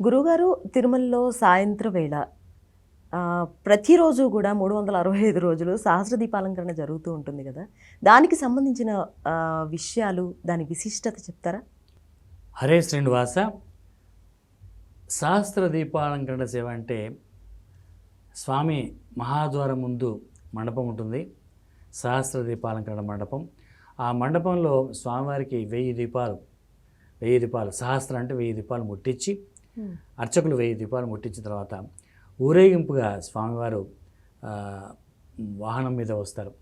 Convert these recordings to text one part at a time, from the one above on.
గురుగారు తిరుమలలో సాయంత్రం వేళ ప్రతిరోజు కూడా మూడు వందల అరవై ఐదు రోజులు సహస్ర దీపాలంకరణ జరుగుతూ ఉంటుంది కదా. దానికి సంబంధించిన విషయాలు దాని విశిష్టత చెప్తారా? హరే శ్రీనివాస. సహస్ర దీపాలంకరణ సేవ అంటే స్వామి మహాద్వారం ముందు మండపం ఉంటుంది. సహస్ర దీపాలంకరణ మండపం. ఆ మండపంలో స్వామివారికి వెయ్యి దీపాలు వెయ్యి దీపాలు సహస్ర అంటే వెయ్యి దీపాలు ముట్టించి అర్చకులు వెయ్యి దీపాలు ముట్టించిన తర్వాత ఊరేగింపుగా స్వామివారు వాహనం మీద వస్తారు.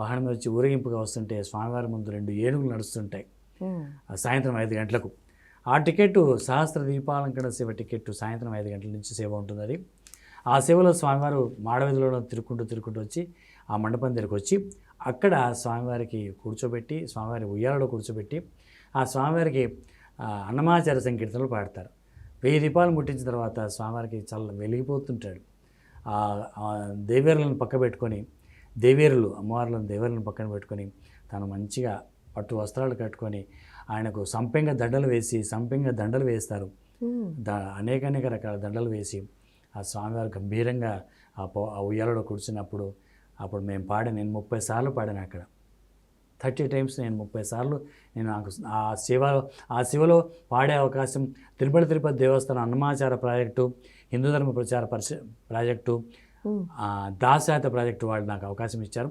వాహనం మీద వచ్చి ఊరేగింపుగా వస్తుంటే స్వామివారి ముందు రెండు ఏనుగులు నడుస్తుంటాయి. సాయంత్రం ఐదు గంటలకు. ఆ టికెట్ సహస్ర దీపాలంకరణ సేవ టికెట్ సాయంత్రం ఐదు గంటల నుంచి సేవ ఉంటుంది అది. ఆ సేవలో స్వామివారు మాడవీధిలో తిరుక్కుంటూ తిరుక్కుంటూ వచ్చి ఆ మండపం దగ్గరికి వచ్చి అక్కడ స్వామివారికి కూర్చోబెట్టి స్వామివారి ఉయ్యాలలో కూర్చోబెట్టి ఆ స్వామివారికి అన్నమాచార సంకీర్తనలు పాడతారు. వెయ్యి దీపాలు ముట్టించిన తర్వాత స్వామివారికి చల్ల వెలిగిపోతుంటాడు. ఆ దేవేరులను పక్క పెట్టుకొని దేవేరులు అమ్మవార్లను దేవేరులను పక్కన పెట్టుకొని తను మంచిగా పట్టు వస్త్రాలు కట్టుకొని ఆయనకు సంపెంగ దండలు వేసి సంపెంగ దండలు వేస్తారు. ద అనేక అనేక రకాల దండలు వేసి ఆ స్వామివారు గంభీరంగా ఆ ఉయ్యాలలో కూర్చున్నప్పుడు అప్పుడు మేము పాడి నేను ముప్పై సార్లు పాడాను అక్కడ. థర్టీ టైమ్స్ నేను ముప్పై సార్లు నేను నాకు ఆ శివలో ఆ శివలో పాడే అవకాశం తిరుపతి తిరుపతి దేవస్థానం అన్నమాచార ప్రాజెక్టు హిందూ ధర్మ ప్రచార పరిష ప్రాజెక్టు దాశాత ప్రాజెక్టు వాళ్ళు నాకు అవకాశం ఇచ్చారు.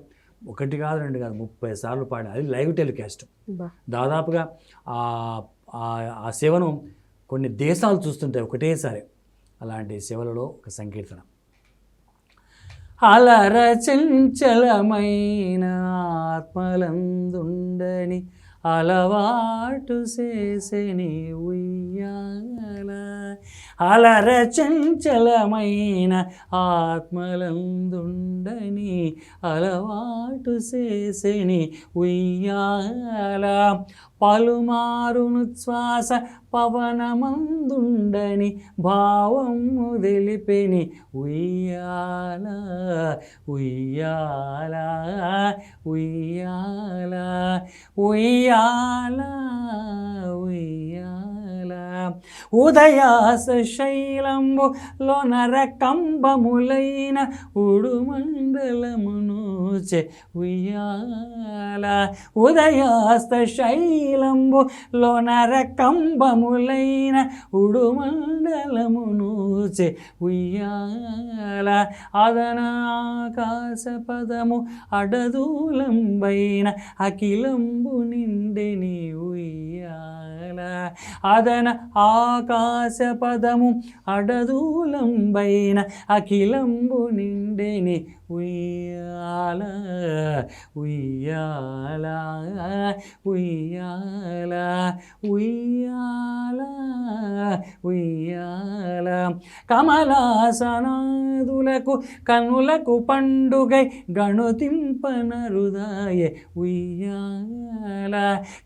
ఒకటి కాదు రెండు కాదు ముప్పై సార్లు పాడాను అది లైవ్ టెలికాస్ట్. దాదాపుగా ఆ సేవను కొన్ని దేశాలు చూస్తుంటాయి ఒకటేసారి అలాంటి సేవలలో ఒక సంకీర్తన. అలర చంచలమైన ఆత్మలందుండని అలవాటు చేసని ఉయ్యాల అలర చంచలమైన ఆత్మలందుండని అలవాటు చేసని ఉయ్యాల పలుమారును శ్వాస పవనమందుండని భావము తెలిపెని ఉయ్యాల ఉయ్యాల ఉయ్యాల ఉయ్యాల ఉయ్యాల. ఉదయాసైలంబు లోనరకంబములైన ఉడుమండలమునూచె ఉయ్యాల. ఉదయాస్తైలంబు లోనరకంబములైన ఉడుమండలమునూచె ఉయ్యాల. ఆదనాకాశ పదము అడదూలంబైన అఖిలంబు నిండెని ఉయ్యాల. అదన ఆకాశ పదము అడదూలంబైన అఖిలంబు నిండెని. ఉయ్యాల ఉయ్యాల ఉయ్యాల ఉయ్యాల ఉయ్యాల. కమలాసనాదులకు కనులకు పండుగై గణుతింపనరుదాయ ఉయ్యాల.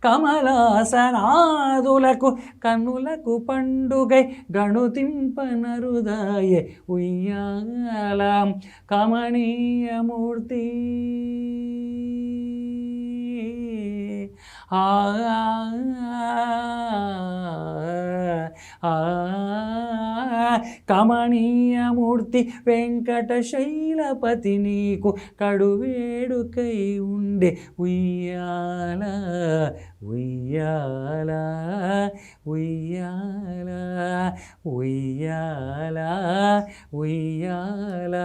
కమలాసనాదులకు కనులకు పండుగై గణుతింపనరుదాయ ఉయ్యాల. కమనీయమూర్తి ಮೂರ್ತಿ ಆ కమనీయమూర్తి వెంకటశైలపతి నీకు కడువేడుకై ఉండే ఉయ్యాల ఉయ్యాల ఉయ్యాల ఉయ్యాల ఉయ్యాల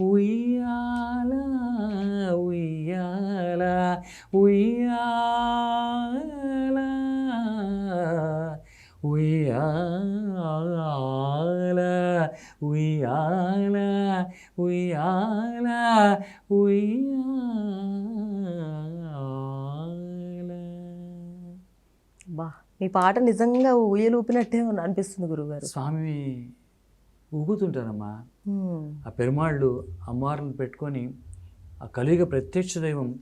ఉయ్యాల ఉయ్యాల ఉయ్యాల. ఉయ్యాల ఉయ్యాల. బా మీ పాట నిజంగా ఊయలూపినట్టే ఉన్న- అనిపిస్తుంది గురుగారు స్వామి ఊగుతుంటారమ్మా. ఆ పెరుమాళ్ళు అమ్మవార్లను పెట్టుకొని ఆ కలియుగ ప్రత్యక్ష దైవం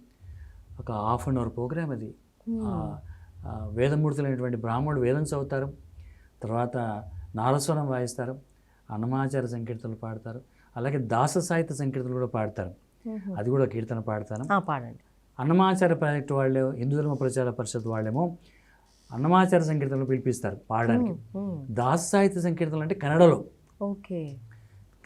ఒక హాఫ్ అన్ అవర్ ప్రోగ్రామ్ అది. వేదమూర్తులైనటువంటి బ్రాహ్మణుడు వేదం చదువుతారు. తర్వాత నారస్వరం వాయిస్తారు. అన్నమాచార సంకీర్తనలు పాడతారు. అలాగే దాస సాహిత్య సంకీర్తనలు కూడా పాడతారు. అది కూడా కీర్తన పాడతాను. పాడండి. అన్నమాచార ప్రాజెక్టు వాళ్ళే హిందూ ధర్మ ప్రచార పరిషత్ వాళ్ళేమో అన్నమాచార సంకీర్తనలు పిలిపిస్తారు పాడడానికి. దాస సాహిత్య సంకీర్తనలు అంటే కన్నడలో. ఓకే.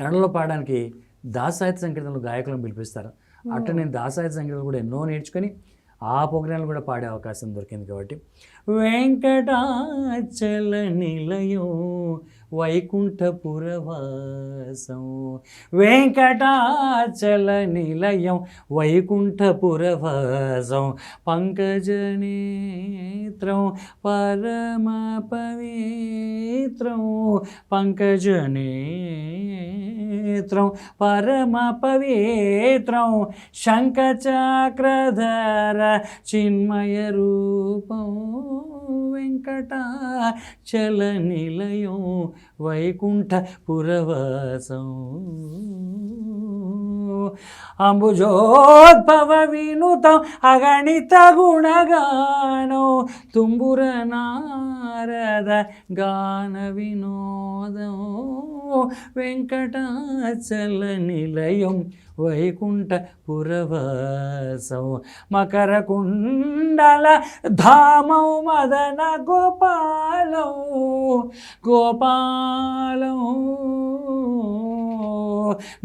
కన్నడలో పాడడానికి దాస సాహిత్య సంకీర్తనలు గాయకులను పిలిపిస్తారు. అట్లా నేను దాస సాహిత్య సంకీర్తనలు కూడా ఎన్నో నేర్చుకొని ఆ ప్రోగ్రాంలు కూడా పాడే అవకాశం దొరికింది కాబట్టి. వెంకటాచల నిలయం వైకుంఠపురవాసం. వెంకటాచల నిలయం వైకుంఠపురవాసం. పంకజనేత్రం పరమ పవిత్రం పంకజనేత్రం పరమ పవిత్రం శంఖచక్రధర చిన్మయ రూపం. వెంకటాచల నిలయం వైకుంఠ పురవాసం అంబుజోద్భవ వినుతం అగణిత గుణగానం తుంబుర నారద గాన వినోదం వెంకటాచల నిలయం వైకుంఠ పురవాసం మకర కుండల ధామం మదన గోపాలం గోపాలం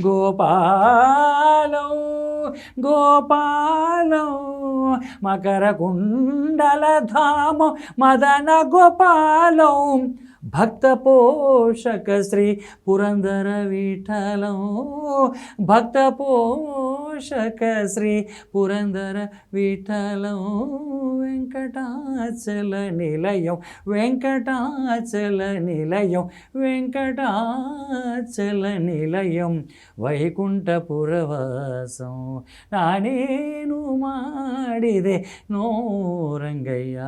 గోపాలం గోపాలం మకర కుండల ధామం మదన గోపాలం భక్త పోషక శ్రీ పురందర విఠలం భక్త పో పోషక శ్రీ పురందర విఠలం వెంకటాచల నిలయం వెంకటాచల నిలయం వెంకటాచల నిలయం వైకుంఠపురవాసం ನಾನೇನು ಮಾಡಿದೆ ನೋರಂಗಯ್ಯ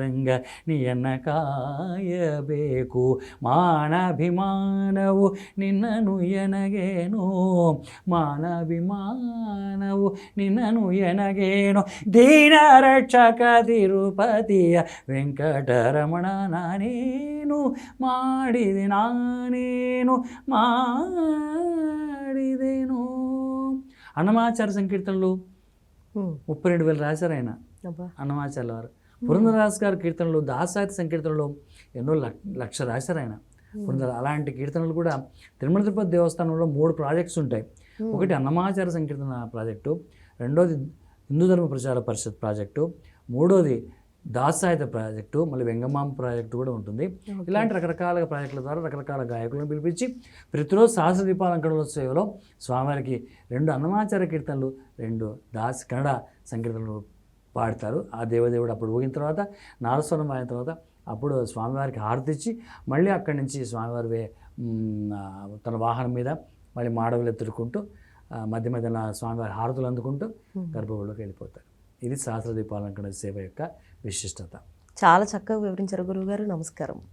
ರಂಗ ನೀಯನ್ನ ಕಾಯಬೇಕು ಮಾನಾಭಿಮಾನವು ನಿನ್ನನು ಎನಗೇನು ಮಾನಾಭಿಮಾನವು ನಿನ್ನನು ಎನಗೇನು ದೀನ ರಕ್ಷಕ ತಿರುಪತಿಯ ವೆಂಕಟರಮಣ ನಾನೇನು ಮಾಡಿದೆ ನಾನೇನು ಮಾಡಿದೆನು అన్నమాచార సంకీర్తనలు మ్మ్. ముప్పై రెండు వేలు రాశారు ఆయన అబ్బా అన్నమాచార్య వారు పురంధరదాస్ గారి కీర్తనలు దాసాహిత్య సంకీర్తనలు ఎన్నో లక్- లక్ష రాశారు ఆయన పురంధర అలాంటి కీర్తనలు కూడా తిరుమల తిరుపతి దేవస్థానంలో మూడు ప్రాజెక్ట్స్ ఉంటాయి ఒకటి అన్నమాచార సంకీర్తన ప్రాజెక్టు రెండోది హిందూ ధర్మ ప్రచార పరిషత్ ప్రాజెక్టు మూడోది దాసాహిత్య ప్రాజెక్టు మళ్ళీ వెంగమామ ప్రాజెక్టు కూడా ఉంటుంది. ఇలాంటి రకరకాల ప్రాజెక్టుల ద్వారా రకరకాల గాయకులను పిలిపించి ప్రతిరోజు సహస్ర దీపాలంకరణలో సేవలో స్వామివారికి రెండు అన్నమాచార కీర్తనలు రెండు దాస్ కన్నడ సంకీర్తనలు పాడతారు. ఆ దేవదేవుడు అప్పుడు ఊగిన తర్వాత నారస్వరం అయిన తర్వాత అప్పుడు స్వామివారికి హారతి ఇచ్చి మళ్ళీ అక్కడి నుంచి స్వామివారి తన వాహనం మీద మళ్ళీ మాడవులు తిరుగుకుంటూ మధ్య మధ్యన స్వామివారి హారతులు అందుకుంటూ గర్భగుడిలోకి వెళ్ళిపోతారు. ఇది సహస్ర దీపాలంకరణ సేవ యొక్క విశిష్టత. చాలా చక్కగా వివరించారు గురువుగారు. నమస్కారం.